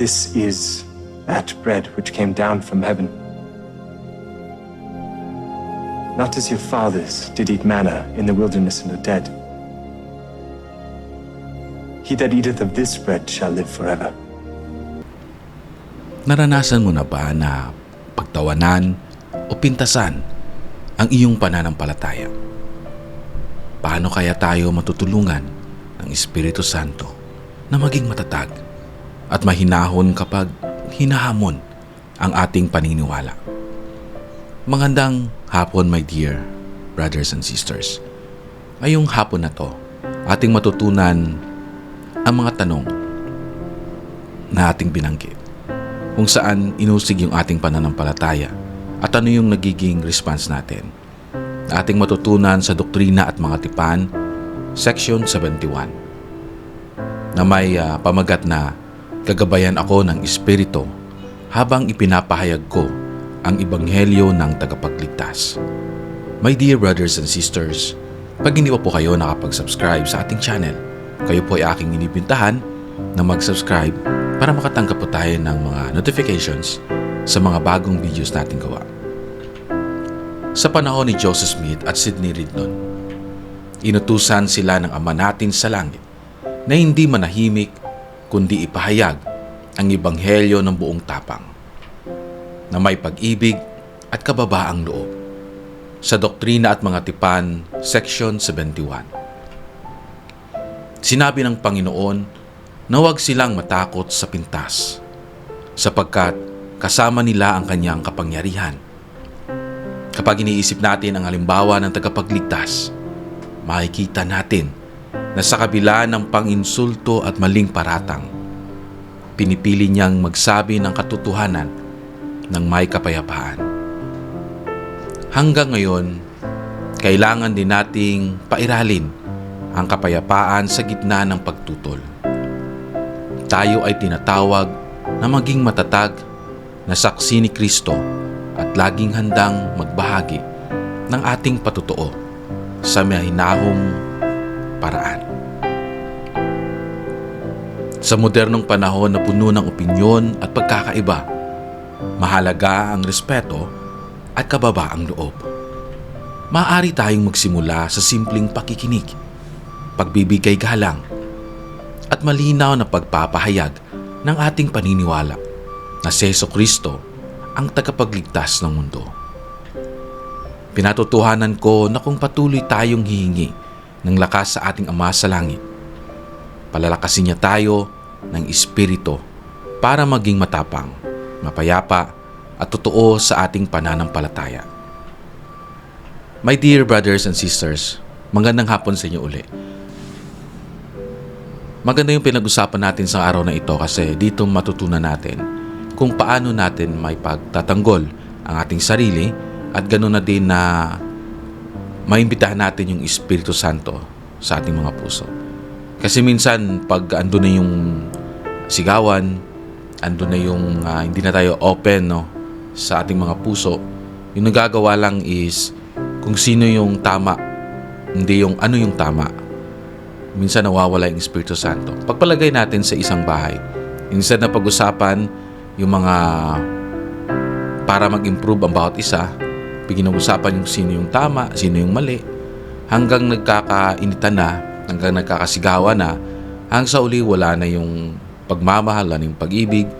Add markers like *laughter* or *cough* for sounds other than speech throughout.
This is that bread which came down from heaven. Not as your fathers did eat manna in the wilderness and are dead. He that eateth of this bread shall live forever. Naranasan mo na ba na pagtawanan o pintasan ang iyong pananampalataya? Paano kaya tayo matutulungan ng Espiritu Santo na maging matatag at mahinahon kapag hinahamon ang ating paniniwala? Magandang hapon my dear brothers and sisters. Ngayong hapon na to, ating matutunan ang mga tanong na ating binanggit kung saan inusig yung ating pananampalataya at ano yung nagiging response natin. Na ating matutunan sa Doktrina at Mga Tipan, Section 71, na may ah, pamagat na Gagabayan ako ng Espiritu habang ipinapahayag ko ang Ebanghelyo ng tagapagligtas. My dear brothers and sisters, pag hindi pa po kayo nakapag-subscribe sa ating channel, kayo po ay aking inibintahan na mag-subscribe para makatanggap po tayo ng mga notifications sa mga bagong videos natin gawa. Sa panahon ni Joseph Smith at Sidney Rigdon, inutusan sila ng Ama natin sa langit na hindi manahimik kundi ipahayag ang ebanghelyo ng buong tapang na may pag-ibig at kababaang loob. Sa Doktrina at Mga Tipan, Section 71. Sinabi ng Panginoon na huwag silang matakot sa pintas sapagkat kasama nila ang kanyang kapangyarihan. Kapag iniisip natin ang halimbawa ng tagapagligtas, makikita natin na sa kabila ng panginsulto at maling paratang, pinipili niyang magsabi ng katotohanan ng may kapayapaan. Hanggang ngayon, kailangan din nating pairalin ang kapayapaan sa gitna ng pagtutol. Tayo ay tinatawag na maging matatag na saksi ni Kristo at laging handang magbahagi ng ating patutuo sa mahinahong paraan. Sa modernong panahon na puno ng opinyon at pagkakaiba, mahalaga ang respeto at kababaang loob. Maaari tayong magsimula sa simpleng pakikinig, pagbibigay galang, at malinaw na pagpapahayag ng ating paniniwala na si Yeso Kristo ang tagapagligtas ng mundo. Pinatutuhanan ko na kung patuloy tayong hihingi ng lakas sa ating Ama sa Langit, palalakasin niya tayo ng Espiritu para maging matapang, mapayapa at totoo sa ating pananampalataya. My dear brothers and sisters, magandang hapon sa inyo uli. Maganda yung pinag-usapan natin sa araw na ito kasi dito matutunan natin kung paano natin may pagtatanggol ang ating sarili at ganoon na din na maimbitahan natin yung Espiritu Santo sa ating mga puso. Kasi minsan pag ando na yung sigawan, ando na yung ah, hindi na tayo open no sa ating mga puso, yung nagagawa lang is kung sino yung tama, hindi yung ano yung tama. Minsan nawawala yung Espiritu Santo. Pagpalagay natin sa isang bahay, instead na pag-usapan yung mga para mag-improve ang bawat isa, pinag-usapan yung sino yung tama, sino yung mali, hanggang nagkakainitan na, hanggang nagkakasigawan na, hanggang sa uli wala na yung pagmamahal, wala na yung pag-ibig.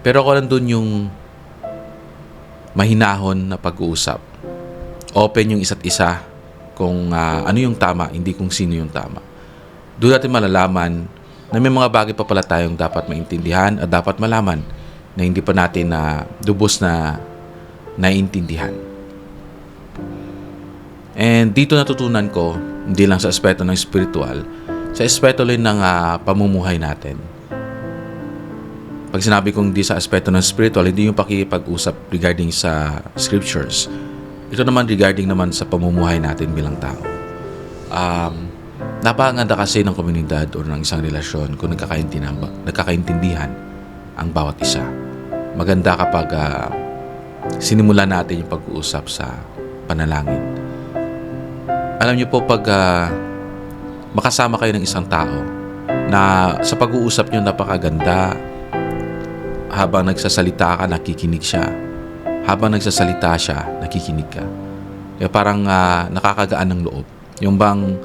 Pero kung nandun yung mahinahon na pag-uusap, open yung isa't isa kung ah, ano yung tama, hindi kung sino yung tama. Doon natin malalaman na may mga bagay pa pala tayong dapat maintindihan at dapat malaman na hindi pa natin na dubos na naiintindihan. And dito natutunan ko, hindi lang sa aspeto ng spiritual, sa aspeto rin ng ah, pamumuhay natin. Pag sinabi kong hindi sa aspeto ng spiritual, hindi yung pakipag-usap regarding sa scriptures. Ito naman regarding naman sa pamumuhay natin bilang tao. Um, napakaganda kasi ng komunidad o ng isang relasyon kung nagkakaintindihan, nagkakaintindihan ang bawat isa. Maganda kapag ah, sinimula natin yung pag-uusap sa panalangin. Alam niyo po pag ah, makasama kayo ng isang tao na sa pag-uusap niyo napakaganda, habang nagsasalita ka, nakikinig siya. Habang nagsasalita siya, nakikinig ka. Kaya parang ah, nakakagaan ng loob. Yung bang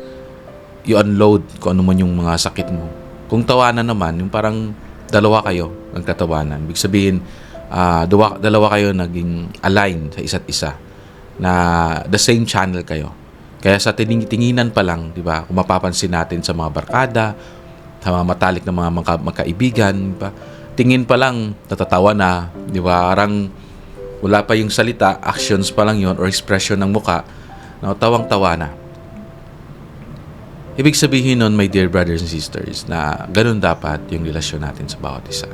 i-unload kung ano man yung mga sakit mo. Kung tawanan naman, yung parang dalawa kayo nagtatawanan. Ibig sabihin, ah, dalawa, dalawa kayo naging align sa isa't isa na the same channel kayo. Kaya sa tining tinginan pa lang, di ba, kung mapapansin natin sa mga barkada, sa mga matalik na mga magka, magkaibigan, di ba, tingin pa lang, natatawa na, di ba, arang wala pa yung salita, actions pa lang yon or expression ng muka, no, tawang-tawa na. Ibig sabihin nun, my dear brothers and sisters, na ganun dapat yung relasyon natin sa bawat isa.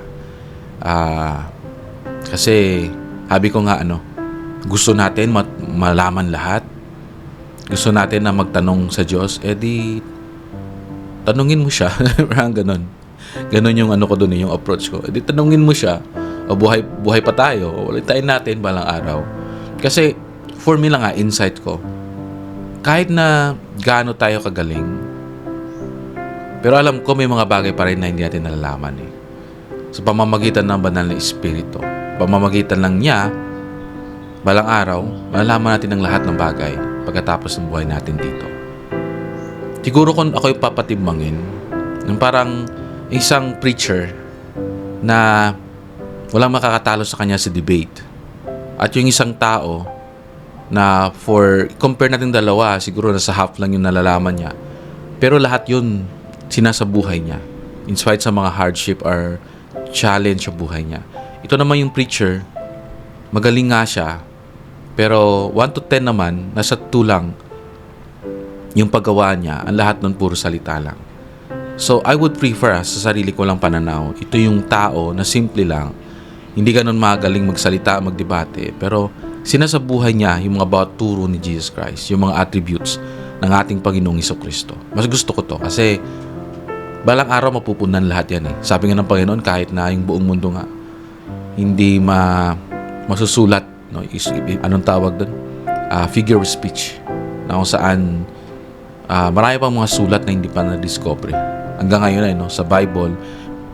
Ah, kasi, habi ko nga ano, gusto natin mat- malaman lahat. Gusto natin na magtanong sa Diyos, eh di, tanungin mo siya. *laughs* Parang ganun. Ganun yung ano ko dun, eh, yung approach ko. Eh di, tanungin mo siya. O buhay, buhay pa tayo. O ulitain natin balang araw. Kasi, for me lang nga, insight ko, kahit na gaano tayo kagaling, pero alam ko may mga bagay pa rin na hindi natin nalalaman eh. Sa pamamagitan ng banal na espiritu, pamamagitan lang niya, balang araw, malalaman natin ang lahat ng bagay pagkatapos ng buhay natin dito. Siguro kung ako yung papatimbangin, yung parang isang preacher na walang makakatalo sa kanya sa debate. At yung isang tao na for, compare natin dalawa, siguro nasa half lang yung nalalaman niya. Pero lahat yun, sinasabuhay niya. In spite sa mga hardship or challenge sa buhay niya. Ito naman yung preacher, magaling nga siya, pero 1 to 10 naman, nasa 2 lang yung paggawa niya. Ang lahat nun puro salita lang. So, I would prefer ah, sa sarili ko lang pananaw, ito yung tao na simple lang, hindi ganun magaling magsalita, magdebate, pero sinasabuhay niya yung mga bawat turo ni Jesus Christ, yung mga attributes ng ating Panginoong Iso Kristo. Mas gusto ko to kasi balang araw mapupunan lahat yan eh. Sabi nga ng Panginoon, kahit na yung buong mundo nga, hindi ma masusulat, no? Is, anong tawag doon? Ah, figure of speech. Na kung saan ah, marami pang mga sulat na hindi pa na-discover. Hanggang ngayon ay no, sa Bible,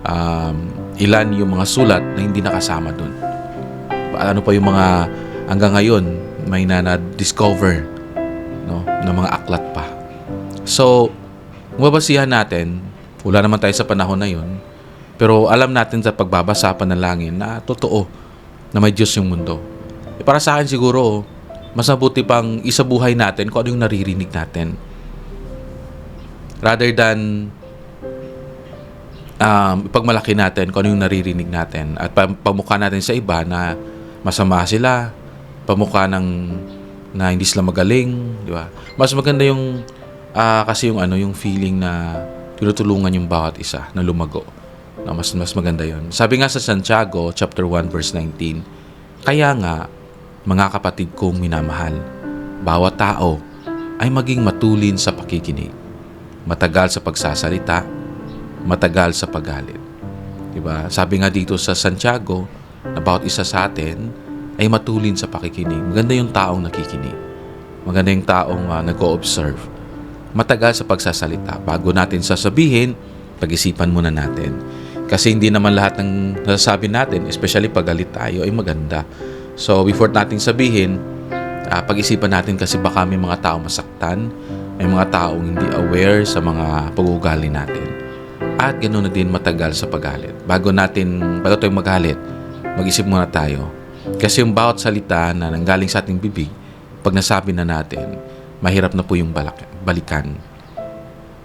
um, ilan yung mga sulat na hindi nakasama doon. Ano pa yung mga hanggang ngayon may na na-discover no, ng mga aklat pa. So, mabasihan natin, wala naman tayo sa panahon na yun, pero alam natin sa pagbabasa panalangin na totoo na may Diyos yung mundo. Eh, para sa akin siguro, mas mabuti pang isabuhay natin kung ano yung naririnig natin. Rather than um, ipagmalaki natin kung ano yung naririnig natin at pam- pamukha natin sa iba na masama sila, pamukha ng na hindi sila magaling, di ba? Mas maganda yung ah, kasi yung ano yung feeling na tinutulungan yung bawat isa na lumago. Na mas mas maganda yon. Sabi nga sa Santiago chapter 1 verse 19, kaya nga mga kapatid kong minamahal, bawat tao ay maging matulin sa pakikinig, matagal sa pagsasalita, matagal sa paggalit. Diba? Sabi nga dito sa Santiago, na bawat isa sa atin ay matulin sa pakikinig. Maganda yung taong nakikinig. Maganda yung taong uh, nag-o-observe. Matagal sa pagsasalita. Bago natin sasabihin, pag-isipan muna natin. Kasi hindi naman lahat ng nasasabi natin, especially pag tayo, ay maganda. So, before natin sabihin, ah, pag-isipan natin kasi baka may mga tao masaktan, may mga taong hindi aware sa mga pag-uugali natin. At ganoon na din matagal sa paggalit. Bago natin, bago tayo magalit, mag-isip muna tayo. Kasi yung bawat salita na nanggaling sa ating bibig, pag nasabi na natin, mahirap na po yung balak, balikan.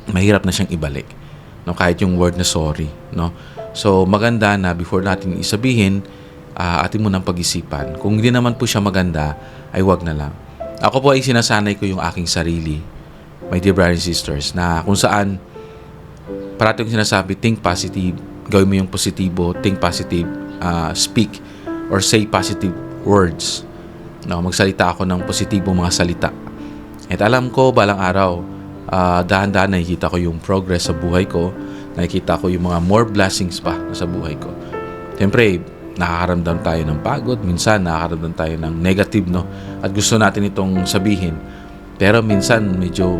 Mahirap na siyang ibalik. No, kahit yung word na sorry. No? So, maganda na before natin isabihin, uh, atin mo ng pag-isipan. Kung hindi naman po siya maganda, ay wag na lang. Ako po ay sinasanay ko yung aking sarili, my dear brothers and sisters, na kung saan parati kong sinasabi, think positive, gawin mo yung positibo, think positive, uh, speak or say positive words. No, magsalita ako ng positibo mga salita. At alam ko, balang araw, uh, dahan-dahan nakikita ko yung progress sa buhay ko, nakikita ko yung mga more blessings pa sa buhay ko. Siyempre, nakakaramdam tayo ng pagod, minsan nakakaramdam tayo ng negative, no? At gusto natin itong sabihin. Pero minsan, medyo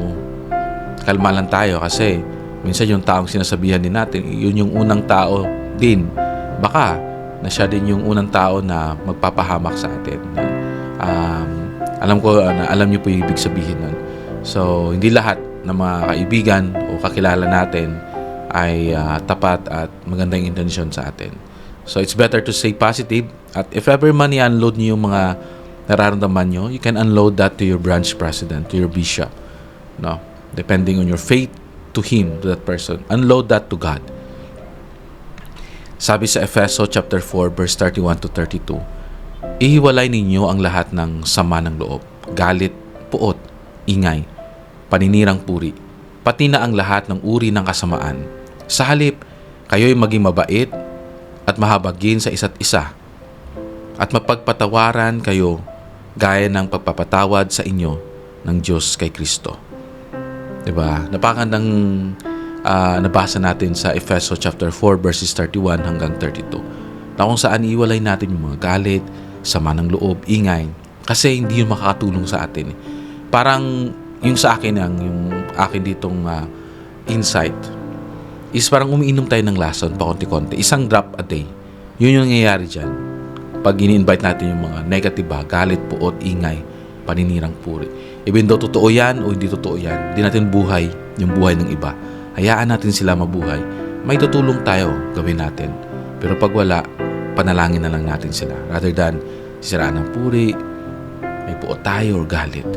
kalma lang tayo kasi minsan yung taong sinasabihan din natin, yun yung unang tao din. Baka na siya din yung unang tao na magpapahamak sa atin. Um, alam ko uh, na alam niyo po yung ibig sabihin nun. So, hindi lahat ng mga kaibigan o kakilala natin ay ah, tapat at magandang intensyon sa atin. So, it's better to stay positive at if ever man i-unload niyo yung mga nararamdaman nyo, you can unload that to your branch president, to your bishop. No? Depending on your faith to him, to that person. Unload that to God. Sabi sa Efeso chapter 4 verse 31 to 32, Ihiwalay ninyo ang lahat ng sama ng loob, galit, puot, ingay, paninirang puri, pati na ang lahat ng uri ng kasamaan. Sa halip, kayo'y maging mabait at mahabagin sa isa't isa at mapagpatawaran kayo gaya ng pagpapatawad sa inyo ng Diyos kay Kristo. 'Di ba? Napakandang ah, nabasa natin sa Efeso chapter 4 verses 31 hanggang 32. Na kung saan iwalay natin yung mga galit, sama ng loob, ingay kasi hindi yun makakatulong sa atin. Parang yung sa akin ang yung akin ditong ah, insight is parang umiinom tayo ng lason pa konti-konti. Isang drop a day. Yun yung nangyayari dyan pag ini-invite natin yung mga negative ba, galit, puot, ingay, paninirang puri. Even though totoo yan o hindi totoo yan, hindi natin buhay yung buhay ng iba. Hayaan natin sila mabuhay. May tutulong tayo, gawin natin. Pero pag wala, panalangin na lang natin sila. Rather than sisiraan ng puri, may puot tayo or galit.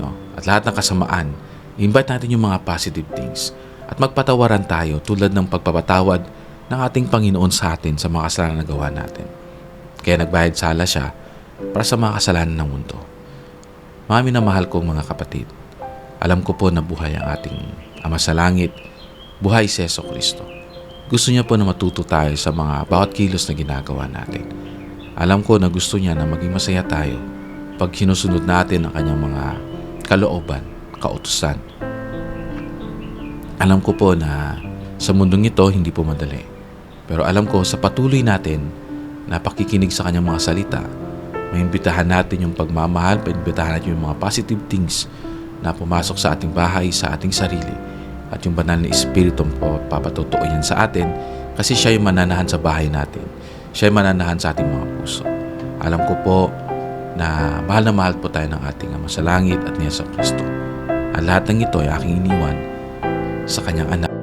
No? At lahat ng kasamaan, invite natin yung mga positive things. At magpatawaran tayo tulad ng pagpapatawad ng ating Panginoon sa atin sa mga kasalanan na gawa natin. Kaya nagbayad sala siya para sa mga kasalanan ng mundo. Mga minamahal kong mga kapatid, alam ko po na buhay ang ating Ama sa Langit, buhay si Yeso Kristo. Gusto niya po na matuto tayo sa mga bawat kilos na ginagawa natin. Alam ko na gusto niya na maging masaya tayo pag sinusunod natin ang kanyang mga kalooban, kautusan. Alam ko po na sa mundong ito hindi po madali. Pero alam ko sa patuloy natin na pakikinig sa kanyang mga salita, maimbitahan natin yung pagmamahal, maimbitahan natin yung mga positive things na pumasok sa ating bahay, sa ating sarili. At yung banal na Espiritu po papatotoo yan sa atin kasi siya yung mananahan sa bahay natin. Siya yung mananahan sa ating mga puso. Alam ko po na mahal na mahal po tayo ng ating Ama sa Langit at niya sa Kristo. Ang lahat ng ito ay aking iniwan sa kanyang anak